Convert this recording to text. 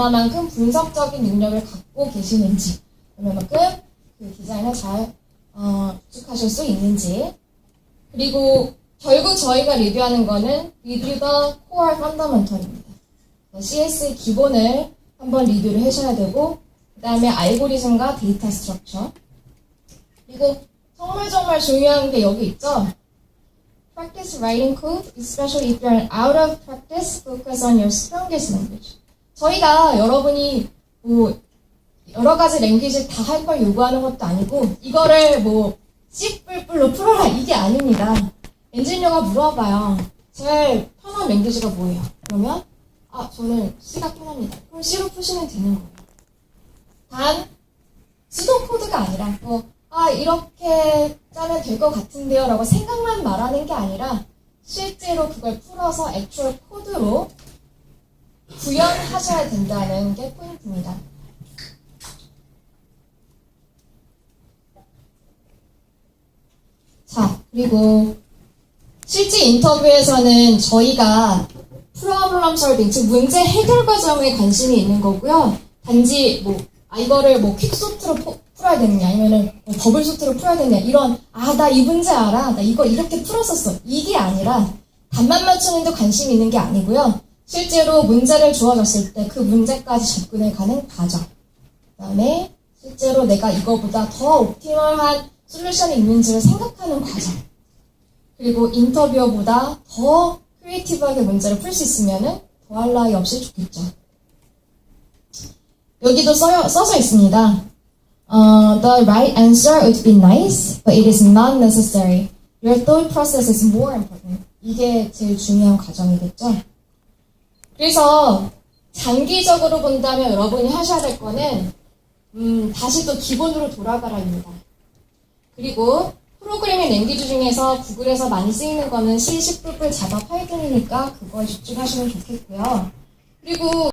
얼마만큼 분석적인 능력을 갖고 계시는지, 얼마만큼 그 디자인을 잘 어, 구축하실 수 있는지, 그리고 결국 저희가 리뷰하는 거는 Review the Core Fundamental입니다. CS의 기본을 한번 리뷰를 하셔야 되고, 그 다음에 알고리즘과 데이터 스트럭처, 그리고 정말 정말 중요한 게 여기 있죠. Practice writing code, especially if you're out of practice, focus on your strongest language. 저희가 여러분이 뭐 여러 가지 랭귀지 다 할 걸 요구하는 것도 아니고 이거를 뭐 씨뿔뿔로 풀어라 이게 아닙니다. 엔지니어가 물어봐요. 제일 편한 랭귀지가 뭐예요? 그러면 아 저는 C가 편합니다. 그럼 C로 푸시면 되는 거예요. 단 수동 코드가 아니라 뭐 아, 이렇게 짜면 될 것 같은데요 라고 생각만 말하는 게 아니라 실제로 그걸 풀어서 액츄얼 코드로 구현하셔야 된다는 게 포인트입니다. 자, 그리고 실제 인터뷰에서는 저희가 프로블럼 솔빙, 즉 문제 해결 과정에 관심이 있는 거고요. 단지 뭐, 아, 이거를 뭐 퀵소트로 포- 풀어야 되느냐, 아니면은 뭐 버블 소트로 풀어야 되느냐, 이런, 아, 나 이 문제 알아. 나 이거 이렇게 풀었었어. 이게 아니라, 답만 맞추는 데 관심이 있는 게 아니고요. 실제로 문제를 주어졌을 때 그 문제까지 접근해 가는 과정. 그 다음에 실제로 내가 이거보다 더 옵티멀한 솔루션이 있는지를 생각하는 과정. 그리고 인터뷰어보다 더 크리에이티브하게 문제를 풀 수 있으면은 더할 나위 없이 좋겠죠. 여기도 써, 써져 있습니다. 어, the right answer would be nice, but it is not necessary. Your thought process is more important. 이게 제일 중요한 과정이겠죠. 그래서 장기적으로 본다면 여러분이 하셔야 될 거는 음, 다시 또 기본으로 돌아가라입니다. 그리고 프로그래밍 랭귀지 중에서 구글에서 많이 쓰이는 거는 C, C++, 자바, 파이썬이니까 그거에 집중하시면 좋겠고요. 그리고